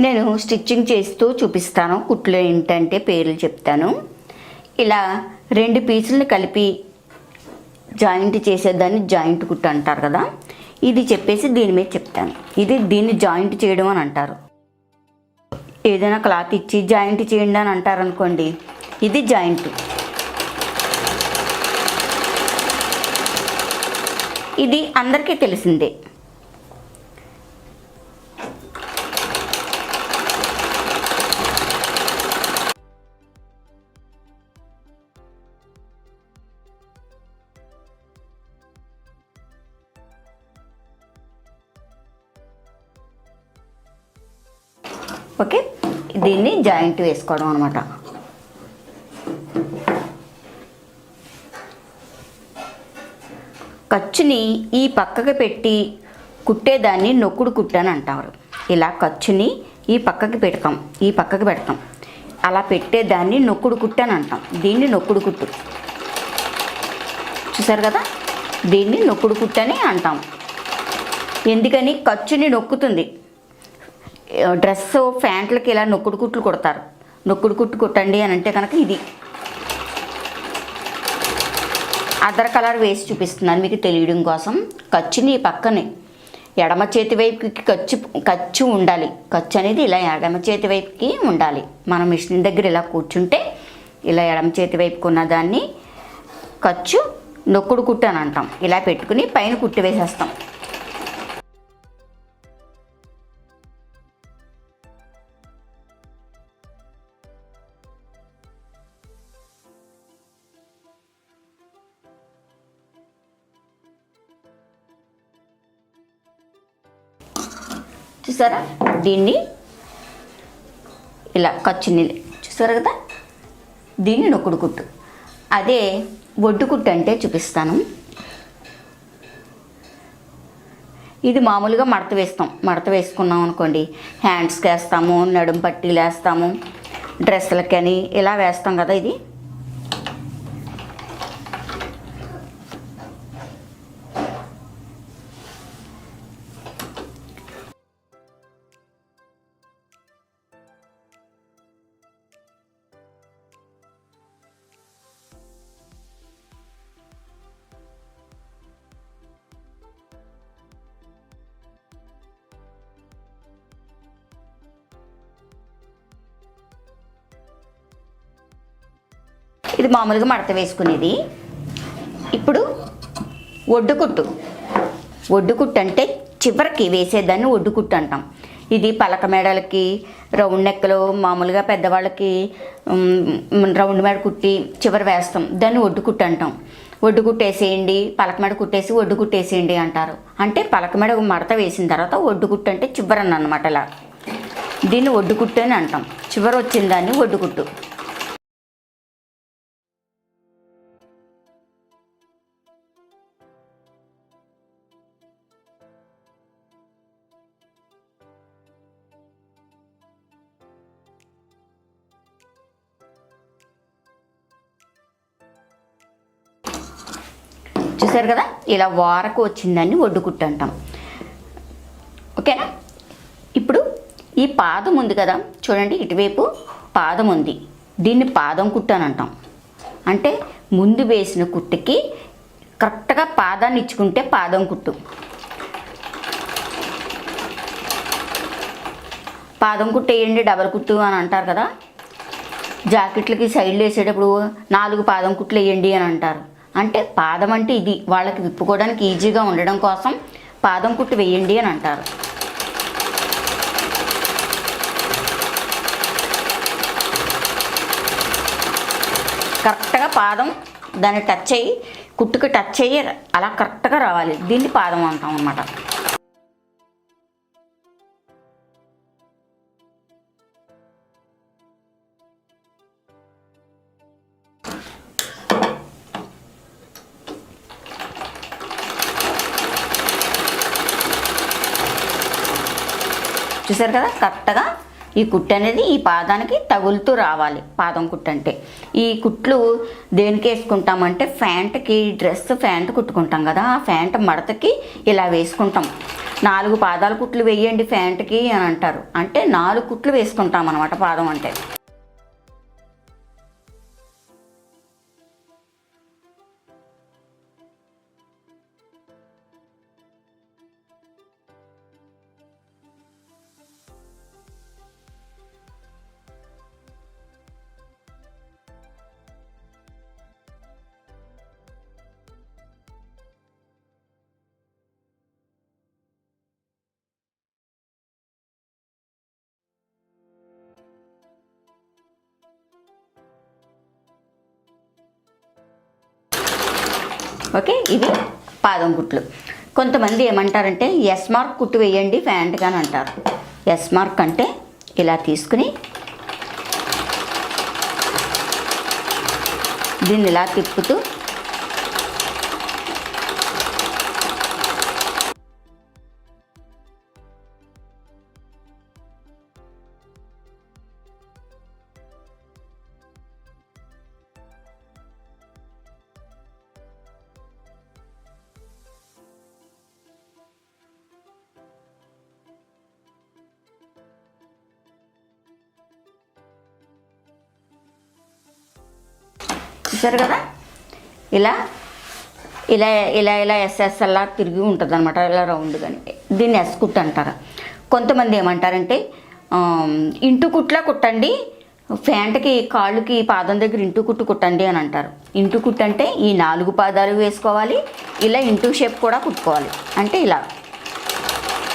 నేను స్టిచ్చింగ్ చేస్తూ చూపిస్తాను. కుట్లు ఏంటంటే పేర్లు చెప్తాను. ఇలా రెండు పీసులను కలిపి జాయింట్ చేసేదాన్ని జాయింట్ కుట్టు అంటారు కదా. ఇది చెప్పేసి దీని మీద చెప్తాను. ఇది దీన్ని జాయింట్ చేయడం అని అంటారు. ఏదైనా క్లాత్ ఇచ్చి జాయింట్ చేయండి అని అంటారు అనుకోండి. ఇది జాయింట్. ఇది అందరికీ తెలిసిందే. ఓకే? దీన్ని జాయింట్ వేసుకోవడం అనమాట ఖర్చుని ఈ పక్కకి పెట్టి కుట్టేదాన్ని నొక్కుడు కుట్టని అంటారు. ఇలా ఖర్చుని ఈ పక్కకి పెడతాం ఈ పక్కకి పెడతాం. అలా పెట్టేదాన్ని నొక్కుడు కుట్టు అని అంటాం. దీన్ని నొక్కుడు కుట్టు. చూసారు కదా? దీన్ని నొక్కుడు కుట్టని అంటాం. ఎందుకని? ఖర్చుని నొక్కుతుంది. డ్రెస్ ప్యాంట్లకి ఇలా నొక్కుడు కుట్లు కుడతారు. నొక్కుడు కుట్టు కుట్టండి అని అంటే కనుక ఇది. అదర్ కలర్ వేసి చూపిస్తున్నాను మీకు తెలియడం కోసం. ఖర్చుని ఈ పక్కనే. ఎడమ చేతి వైపుకి ఖర్చు ఖర్చు ఉండాలి. ఖర్చు అనేది ఇలా ఎడమ చేతి వైపుకి ఉండాలి. మనం మిషన్ దగ్గర ఇలా కూర్చుంటే ఇలా ఎడమ చేతి వైపుకి ఉన్న దాన్ని ఖర్చు నొక్కుడు కుట్టు అని అంటాం. ఇలా పెట్టుకుని పైన కుట్టు వేసేస్తాం. చూసారా? దీన్ని ఇలా ఖర్చుని చూసారు కదా? దీన్ని నొక్కుడు కుట్టు. అదే ఒడ్డు కుట్టు అంటే చూపిస్తాను. ఇది మామూలుగా మడత వేస్తాం. మడత వేసుకున్నాం అనుకోండి. హ్యాండ్స్కి వేస్తాము నడుం పట్టీలు వేస్తాము డ్రెస్సులకని ఇలా వేస్తాం కదా ఇది. ఇది మామూలుగా మడత వేసుకునేది. ఇప్పుడు ఒడ్డుకుట్టు ఒడ్డుకుట్టు అంటే చివరికి వేసేదాన్ని ఒడ్డుకుట్టు అంటాం. ఇది పలక మేడలకి రౌండ్ నెక్కలు మామూలుగా పెద్దవాళ్ళకి రౌండ్ మేడ కుట్టి చివరి వేస్తాం. దాన్ని ఒడ్డుకుట్టు అంటాం. ఒడ్డు కుట్టేసేయండి పలక మేడ కుట్టేసి ఒడ్డు కుట్టేసేయండి అంటారు. అంటే పలక మేడ మడత వేసిన తర్వాత ఒడ్డు కుట్టు అంటే చివరన్న అనమాట ఇలా దీన్ని ఒడ్డు కుట్టు అని అంటాం. చివర వచ్చిన దాన్ని ఒడ్డు కుట్టు. చూసారు కదా? ఇలా వారకు వచ్చిందాన్ని ఒడ్డుకుట్టు అంటాం ఓకేనా? ఇప్పుడు ఈ పాదం ఉంది కదా? చూడండి ఇటువైపు పాదం ఉంది. దీన్ని పాదం కుట్టు అని అంటాం. అంటే ముందు వేసిన కుట్టుకి కరెక్ట్గా పాదాన్ని ఇచ్చుకుంటే పాదం కుట్టు. పాదం కుట్టు వేయండి డబల్ కుట్టు అని అంటారు కదా? జాకెట్లకి సైడ్లు వేసేటప్పుడు నాలుగు పాదం కుట్లు వేయండి అని అంటారు. అంటే పాదం అంటే ఇది. వాళ్ళకి విప్పుకోవడానికి ఈజీగా ఉండడం కోసం పాదం కుట్టు వేయండి అని అంటారు. కరెక్ట్గా పాదం దాన్ని టచ్ అయ్యి కుట్టుకి టచ్ అయ్యి అలా కరెక్ట్గా రావాలి. దీన్ని పాదం అంటాం అన్నమాట. చూసారు కదా? కరెక్ట్గా ఈ కుట్టు అనేది ఈ పాదానికి తగులుతూ రావాలి పాదం కుట్టు అంటే. ఈ కుట్లు దేనికి వేసుకుంటామంటే ఫ్యాంట్కి డ్రెస్ ఫ్యాంట్ కుట్టుకుంటాం కదా ఆ ఫ్యాంట్ మడతకి ఇలా వేసుకుంటాం. నాలుగు పాదాల కుట్లు వేయండి ఫ్యాంట్కి అని అంటారు. అంటే నాలుగు కుట్లు వేసుకుంటాం అనమాట పాదం అంటే. ఓకే? ఇవి పాదం కుట్లు కొంతమంది ఏమంటారంటే ఎస్ మార్క్ కుట్టు వేయండి ఫ్యాంట్గా అని అంటారు. ఎస్ మార్క్ అంటే ఇలా తీసుకుని దీన్ని ఇలా తిప్పుతూ చూసారు కదా? ఇలా ఇలా ఇలా ఇలా ఎస్ఎస్ఎల్లా తిరిగి ఉంటుంది అనమాట ఇలా రౌండ్ కానీ దీన్ని ఎస్ అంటారు. కొంతమంది ఏమంటారంటే ఆమ్, ఇంటు కుట్లా కుట్టండి ఫ్యాంట్కి కాళ్ళకి పాదం దగ్గర ఇంటు కుట్టు కుట్టండి అని అంటారు. ఇంటు కుట్టు అంటే ఈ నాలుగు పాదాలు వేసుకోవాలి ఇలా ఇంటూ షేప్ కూడా కుట్టుకోవాలి. అంటే ఇలా.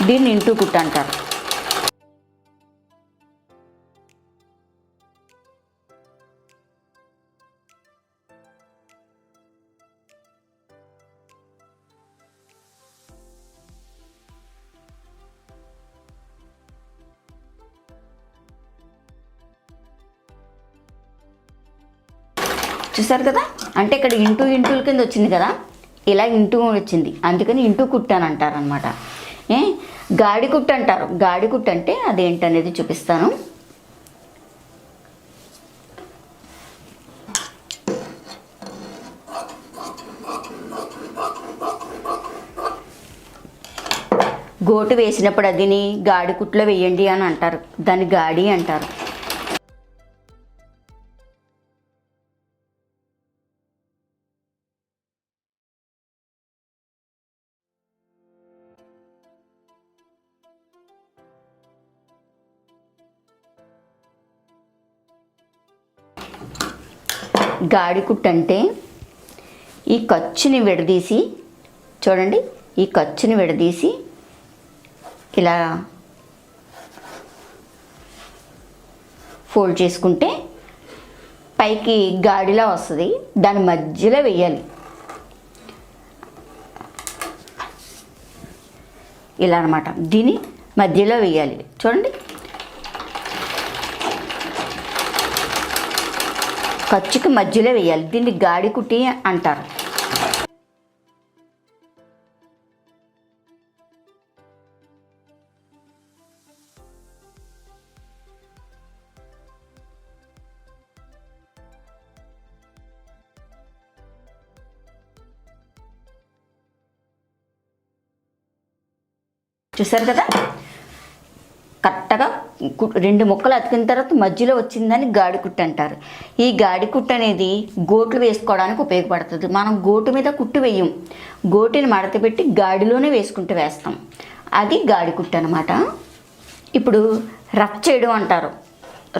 దీన్ని ఇంటూ కుట్టు అంటారు. చూసారు కదా? అంటే ఇక్కడ ఇంటూ ఇంటూల కింద వచ్చింది కదా? ఇలా ఇంటూ వచ్చింది. అందుకని ఇంటూ కుట్టాను అని అంటారు అనమాట ఏ? గాడి కుట్టు అంటారు. గాడి కుట్టు అంటే అదేంటనేది చూపిస్తాను. గోటు వేసినప్పుడు అదిని గాడి కుట్లో వేయండి అని అంటారు. దాన్ని గాడి అంటారు. గాడికుట్టు అంటే ఈ ఖర్చుని విడదీసి చూడండి ఈ ఖర్చుని విడదీసి ఇలా ఫోల్డ్ చేసుకుంటే పైకి గాడిలా వస్తుంది. దాని మధ్యలో వెయ్యాలి ఇలా అనమాట దీని మధ్యలో వెయ్యాలి చూడండి. ఖర్చుకి మధ్యలో వేయాలి. దీన్ని గాడి కుట్టి అంటారు. చూసారు కదా? రెండు ముక్కలు అతికిన తర్వాత మధ్యలో వచ్చిందని గాడికుట్టు అంటారు. ఈ గాడికుట్టు అనేది గోట్లు వేసుకోవడానికి ఉపయోగపడుతుంది. మనం గోటు మీద కుట్టు వేయం. గోటిని మడత పెట్టి గాడిలోనే వేసుకుంటూ వేస్తాం. అది గాడికుట్టు అనమాట ఇప్పుడు రఫ్ చేయడం అంటారు.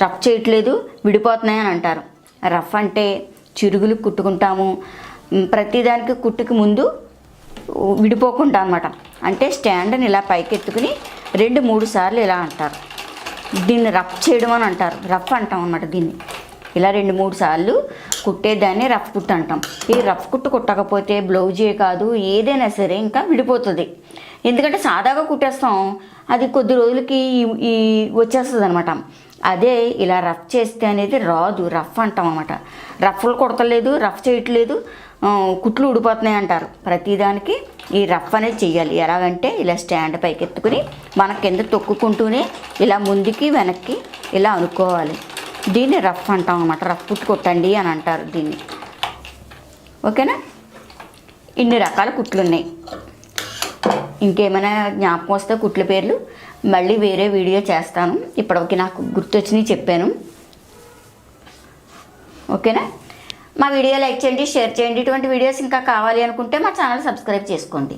రఫ్ చేయట్లేదు విడిపోతున్నాయి అని అంటారు. రఫ్ అంటే చిరుగులు కుట్టుకుంటాము. ప్రతిదానికి కుట్టుకి ముందు విడిపోకుండా అనమాట అంటే స్టాండ్ని ఇలా పైకెత్తుకుని రెండు మూడు సార్లు ఇలా అంటారు. దీన్ని రఫ్ చేయడం అని అంటారు. రఫ్ అంటాం అనమాట దీన్ని. ఇలా రెండు మూడు సార్లు కుట్టేదాన్ని రఫ్ కుట్టు అంటాం. ఈ రఫ్ కుట్టు కుట్టకపోతే బ్లౌజే కాదు ఏదైనా సరే ఇంకా విడిపోతుంది. ఎందుకంటే సాదాగా కుట్టేస్తాం. అది కొద్ది రోజులకి ఈ- ఈ వచ్చేస్తుంది అనమాట అదే ఇలా రఫ్ చేస్తే అనేది రాదు. రఫ్ అంటాం అనమాట రఫ్లు కుడతలేదు రఫ్ చేయట్లేదు కుట్లు ఊడిపోతున్నాయి అంటారు. ప్రతిదానికి ఈ రఫ్ అనేది చేయాలి ఎలాగంటే ఇలా స్టాండ్ పైకి ఎత్తుకుని మన కింద తొక్కుకుంటూనే ఇలా ముందుకి వెనక్కి ఇలా అనుకోవాలి. దీన్ని రఫ్ అంటాం అన్నమాట. రఫ్ కుట్టు కొట్టండి అని అంటారు దీన్ని. ఓకేనా? ఇన్ని రకాల కుట్లు ఉన్నాయి ఇంకేమైనా జ్ఞాపకం వస్తే కుట్ల పేర్లు? మళ్ళీ వేరే వీడియో చేస్తాను. ఇప్పటివరకు నాకు గుర్తొచ్చినవి చెప్పాను. ఓకేనా? మా వీడియో లైక్ చేయండి షేర్ చేయండి. ఇటువంటి వీడియోస్ ఇంకా కావాలి అనుకుంటే మా ఛానల్ సబ్స్క్రైబ్ చేసుకోండి.